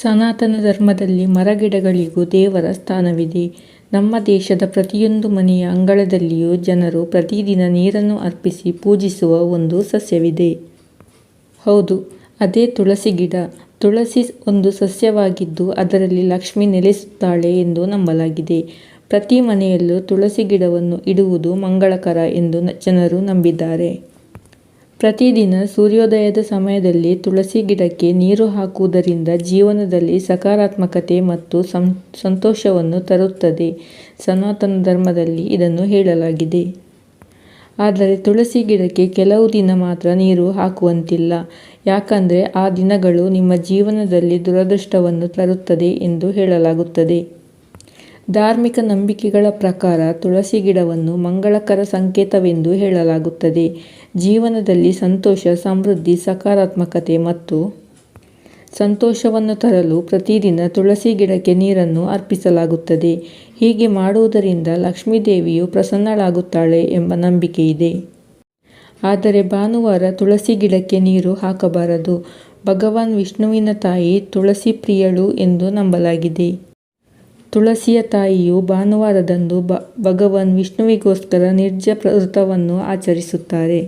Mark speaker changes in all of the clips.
Speaker 1: ಸನಾತನ ಧರ್ಮದಲ್ಲಿ ಮರಗಿಡಗಳಿಗೂ ದೇವರ ಸ್ಥಾನವಿದೆ. ನಮ್ಮ ದೇಶದ ಪ್ರತಿಯೊಂದು ಮನೆಯ ಅಂಗಳದಲ್ಲಿಯೂ ಜನರು ಪ್ರತಿದಿನ ನೀರನ್ನು ಅರ್ಪಿಸಿ ಪೂಜಿಸುವ ಒಂದು ಸಸ್ಯವಿದೆ. ಹೌದು, ಅದೇ ತುಳಸಿ ಗಿಡ. ತುಳಸಿ ಒಂದು ಸಸ್ಯವಾಗಿದ್ದು ಅದರಲ್ಲಿ ಲಕ್ಷ್ಮಿ ನೆಲೆಸುತ್ತಾಳೆ ಎಂದು ನಂಬಲಾಗಿದೆ. ಪ್ರತಿ ಮನೆಯಲ್ಲೂ ತುಳಸಿ ಗಿಡವನ್ನು ಇಡುವುದು ಮಂಗಳಕರ ಎಂದು ಜನರು ನಂಬಿದ್ದಾರೆ. ಪ್ರತಿದಿನ ಸೂರ್ಯೋದಯದ ಸಮಯದಲ್ಲಿ ತುಳಸಿ ಗಿಡಕ್ಕೆ ನೀರು ಹಾಕುವುದರಿಂದ ಜೀವನದಲ್ಲಿ ಸಕಾರಾತ್ಮಕತೆ ಮತ್ತು ಸಂತೋಷವನ್ನು ತರುತ್ತದೆ ಸನಾತನ ಧರ್ಮದಲ್ಲಿ ಇದನ್ನು ಹೇಳಲಾಗಿದೆ. ಆದರೆ ತುಳಸಿ ಗಿಡಕ್ಕೆ ಕೆಲವು ದಿನ ಮಾತ್ರ ನೀರು ಹಾಕುವಂತಿಲ್ಲ. ಯಾಕಂದರೆ ಆ ದಿನಗಳು ನಿಮ್ಮ ಜೀವನದಲ್ಲಿ ದುರದೃಷ್ಟವನ್ನು ತರುತ್ತದೆ ಎಂದು ಹೇಳಲಾಗುತ್ತದೆ. ಧಾರ್ಮಿಕ ನಂಬಿಕೆಗಳ ಪ್ರಕಾರ ತುಳಸಿ ಗಿಡವನ್ನು ಮಂಗಳಕರ ಸಂಕೇತವೆಂದು ಹೇಳಲಾಗುತ್ತದೆ. ಜೀವನದಲ್ಲಿ ಸಂತೋಷ, ಸಮೃದ್ಧಿ, ಸಕಾರಾತ್ಮಕತೆ ಮತ್ತು ಸಂತೋಷವನ್ನು ತರಲು ಪ್ರತಿದಿನ ತುಳಸಿ ಗಿಡಕ್ಕೆ ನೀರನ್ನು ಅರ್ಪಿಸಲಾಗುತ್ತದೆ. ಹೀಗೆ ಮಾಡುವುದರಿಂದ ಲಕ್ಷ್ಮೀದೇವಿಯು ಪ್ರಸನ್ನಳಾಗುತ್ತಾಳೆ ಎಂಬ ನಂಬಿಕೆ ಇದೆ ಆದರೆ ಭಾನುವಾರ ತುಳಸಿ ಗಿಡಕ್ಕೆ ನೀರು ಹಾಕಬಾರದು. ಭಗವಾನ್ ವಿಷ್ಣುವಿನ ತಾಯಿ ತುಳಸಿ ಪ್ರಿಯಳು ಎಂದು ನಂಬಲಾಗಿದೆ. ತುಳಸಿಯ ತಾಯಿಯು ಭಾನುವಾರದಂದು ಭಗವಾನ್ ವಿಷ್ಣುವಿಗೋಸ್ಕರ ನಿರ್ಜ ವ್ರತವನ್ನು ಆಚರಿಸುತ್ತಾರೆ.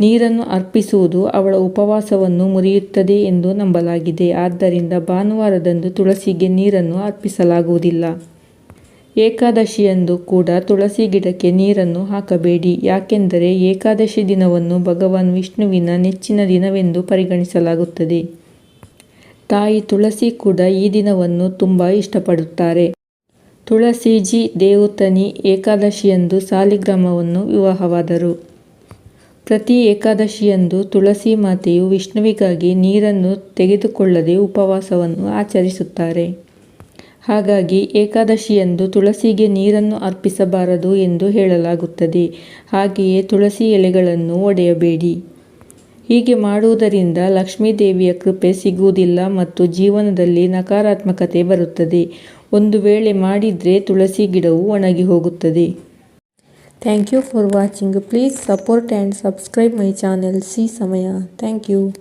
Speaker 1: ನೀರನ್ನು ಅರ್ಪಿಸುವುದು ಅವಳ ಉಪವಾಸವನ್ನು ಮುರಿಯುತ್ತದೆ ಎಂದು ನಂಬಲಾಗಿದೆ. ಆದ್ದರಿಂದ ಭಾನುವಾರದಂದು ತುಳಸಿಗೆ ನೀರನ್ನು ಅರ್ಪಿಸಲಾಗುವುದಿಲ್ಲ. ಏಕಾದಶಿಯಂದು ಕೂಡ ತುಳಸಿ ಗಿಡಕ್ಕೆ ನೀರನ್ನು ಹಾಕಬೇಡಿ. ಯಾಕೆಂದರೆ ಏಕಾದಶಿ ದಿನವನ್ನು ಭಗವಾನ್ ವಿಷ್ಣುವಿನ ನೆಚ್ಚಿನ ದಿನವೆಂದು ಪರಿಗಣಿಸಲಾಗುತ್ತದೆ. ತಾಯಿ ತುಳಸಿ ಕೂಡ ಈ ದಿನವನ್ನು ತುಂಬ ಇಷ್ಟಪಡುತ್ತಾರೆ. ತುಳಸಿಜಿ ದೇವುತನಿ ಏಕಾದಶಿಯಂದು ಸಾಲಿಗ್ರಾಮವನ್ನು ವಿವಾಹವಾದರು. ಪ್ರತಿ ಏಕಾದಶಿಯಂದು ತುಳಸಿ ಮಾತೆಯು ವಿಷ್ಣುವಿಗಾಗಿ ನೀರನ್ನು ತೆಗೆದುಕೊಳ್ಳದೆ ಉಪವಾಸವನ್ನು ಆಚರಿಸುತ್ತಾರೆ. ಹಾಗಾಗಿ ಏಕಾದಶಿಯಂದು ತುಳಸಿಗೆ ನೀರನ್ನು ಅರ್ಪಿಸಬಾರದು ಎಂದು ಹೇಳಲಾಗುತ್ತದೆ. ಹಾಗೆಯೇ ತುಳಸಿ ಎಲೆಗಳನ್ನು ಒಡೆಯಬೇಡಿ. ಹೀಗೆ ಮಾಡುವುದರಿಂದ ಲಕ್ಷ್ಮೀದೇವಿಯ ಕೃಪೆ ಸಿಗುವುದಿಲ್ಲ ಮತ್ತು ಜೀವನದಲ್ಲಿ ನಕಾರಾತ್ಮಕತೆ ಬರುತ್ತದೆ. ಒಂದು ವೇಳೆ ಮಾಡಿದರೆ ತುಳಸಿ ಗಿಡವು ಒಣಗಿ ಹೋಗುತ್ತದೆ. Thank you for watching please support and subscribe my channel C ಸಮಯ ಥ್ಯಾಂಕ್ ಯು.